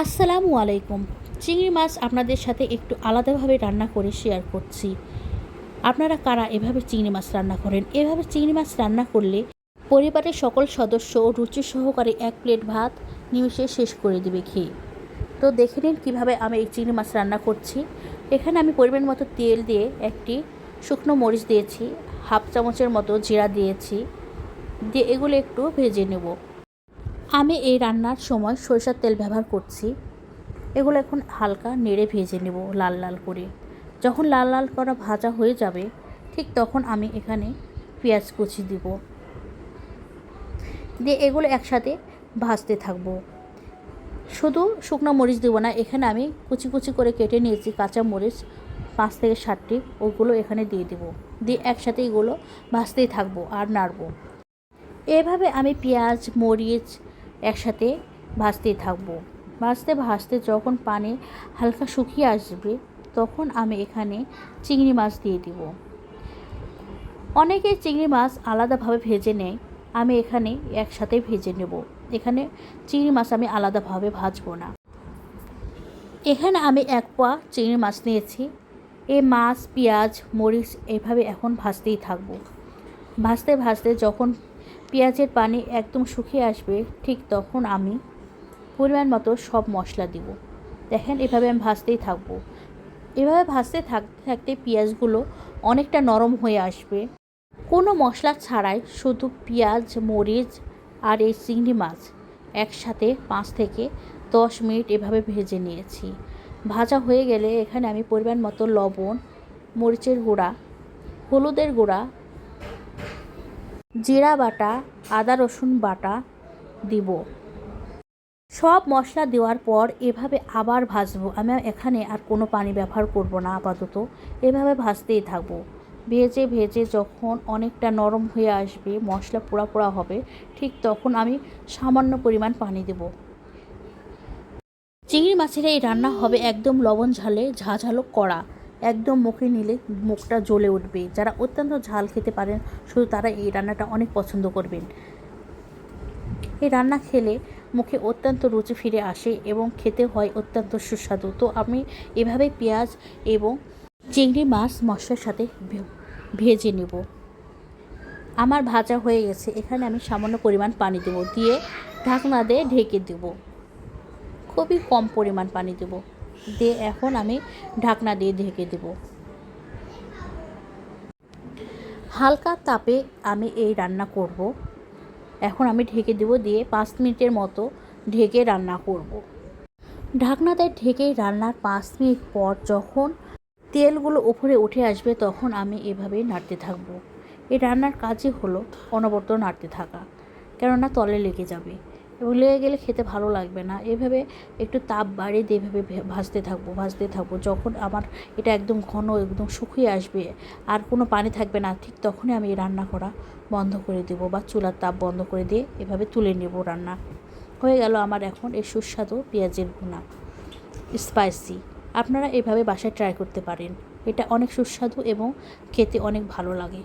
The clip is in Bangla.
আসসালামু আলাইকুম। চিংড়ি মাছ আপনাদের সাথে একটু আলাদাভাবে রান্না করে শেয়ার করছি। আপনারা কারা এভাবে চিংড়ি মাছ রান্না করেন? এভাবে চিংড়ি মাছ রান্না করলে পরিবারের সকল সদস্য রুচি সহকারে এক প্লেট ভাত নিমিশে শেষ করে দেবে খেয়ে। তো দেখে নিন কীভাবে আমি এই চিংড়ি মাছ রান্না করছি। এখানে আমি পরিমাণ মতো তেল দিয়ে একটি শুকনো মরিচ দিয়েছি, হাফ চামচের মতো জিরা দিয়েছি, দিয়ে এগুলো একটু ভেজে নেব। আমি এই রান্নার সময় সরিষার তেল ব্যবহার করছি। এগুলো এখন হালকা নেড়ে ভেজে নেব লাল লাল করে। যখন লাল লাল করা ভাজা হয়ে যাবে, ঠিক তখন আমি এখানে পেঁয়াজ কুচি দিব। দিয়ে এগুলো একসাথে ভাজতে থাকব। শুধু শুকনো মরিচ দেবো না, এখানে আমি কুচি কুচি করে কেটে নিয়েছি কাঁচা মরিচ, পাঁচ থেকে ষাটটি ওগুলো এখানে দিয়ে দেবো। দিয়ে একসাথে এগুলো ভাজতেই থাকব আর নাড়বো। এভাবে আমি পেঁয়াজ, মরিচ একসাথে ভাজতেই থাকব। ভাজতে ভাজতে যখন পানি হালকা শুকিয়ে আসবে, তখন আমি এখানে চিংড়ি মাছ দিয়ে দিব। অনেকে চিংড়ি মাছ আলাদাভাবে ভেজে নেয়, আমি এখানে একসাথে ভেজে নেব। এখানে চিংড়ি মাছ আমি আলাদাভাবে ভাজবো না। এখানে আমি এক পোয়া চিংড়ি মাছ নিয়েছি। এই মাছ, পেঁয়াজ, মরিচ এইভাবে এখন ভাজতেই থাকব। ভাজতে ভাজতে যখন পেঁয়াজের পানি একদম শুকিয়ে আসবে, ঠিক তখন আমি পরিমাণ মতো সব মশলা দিব। দেখেন, এভাবে আমি ভাজতেই থাকব। এভাবে ভাজতে থাকতে থাকতে পেঁয়াজগুলো অনেকটা নরম হয়ে আসবে। কোনো মশলা ছাড়াই শুধু পেঁয়াজ, মরিচ আর এই চিংড়ি মাছ একসাথে পাঁচ থেকে দশ মিনিট এভাবে ভেজে নিয়েছি। ভাজা হয়ে গেলে এখানে আমি পরিমাণ মতো লবণ, মরিচের গুঁড়া, হলুদের গুঁড়া জিরা বাটা, আদা রসুন বাটা দিব। সব মশলা দেওয়ার পর এভাবে আবার ভাজবো। আমি এখানে আর কোনো পানি ব্যবহার করব না, আপাতত। এভাবে ভাজতেই থাকব। ভেজে ভেজে যখন অনেকটা নরম হয়ে আসবে, মশলা পোড়া পোড়া হবে, ঠিক তখন আমি সামান্য পরিমাণ পানি দেব। চিংড়ি মাছের এই রান্না হবে একদম লবণ ঝালে, ঝাঝালো কড়া। একদম মুখে নিলে মুখটা জ্বলে উঠবে। যারা অত্যন্ত ঝাল খেতে পারেন, শুধু তারা এই রান্নাটা অনেক পছন্দ করবেন। এই রান্না খেলে মুখে অত্যন্ত রুচি ফিরে আসে এবং খেতে হয় অত্যন্ত সুস্বাদু। তো আমি এভাবে পেঁয়াজ এবং চিংড়ি মাছ মশলার সাথে ভেজে নেব। আমার ভাজা হয়ে গেছে। এখানে আমি সামান্য পরিমাণ পানি দেবো। দিয়ে ঢাকনা দিয়ে ঢেকে দেবো। খুবই কম পরিমাণ পানি দেবো। দিয়ে এখন আমি ঢাকনা দিয়ে ঢেকে দেবো। হালকা তাপে আমি এই রান্না করব। এখন আমি ঢেকে দেবো দিয়ে পাঁচ মিনিটের মতো ঢেকে রান্না করব। ঢাকনাতে ঢেকে রান্নার পাঁচ মিনিট পর যখন তেলগুলো উপরে উঠে আসবে তখন আমি এভাবে নাড়তে থাকব। এই রান্নার কাজই হলো অনবরত নাড়তে থাকা, কেননা তলে লেগে যাবে। এবং লেগে গেলে খেতে ভালো লাগবে না। এভাবে একটু তাপ বাড়িয়ে দিয়ে এভাবে ভাজতে থাকব ভাজতে থাকব। যখন আমার এটা একদম ঘন, একদম শুকিয়ে আসবে, আর কোনো পানি থাকবে না, ঠিক তখনই আমি রান্না করা বন্ধ করে দেবো বা চুলার তাপ বন্ধ করে দিয়ে এভাবে তুলে নেব রান্না। হয়ে গেল আমার এখন এই সুস্বাদু পেঁয়াজের ভুনা। স্পাইসি। আপনারা এভাবে বাসায় ট্রাই করতে পারেন। এটা অনেক সুস্বাদু এবং খেতে অনেক ভালো লাগে।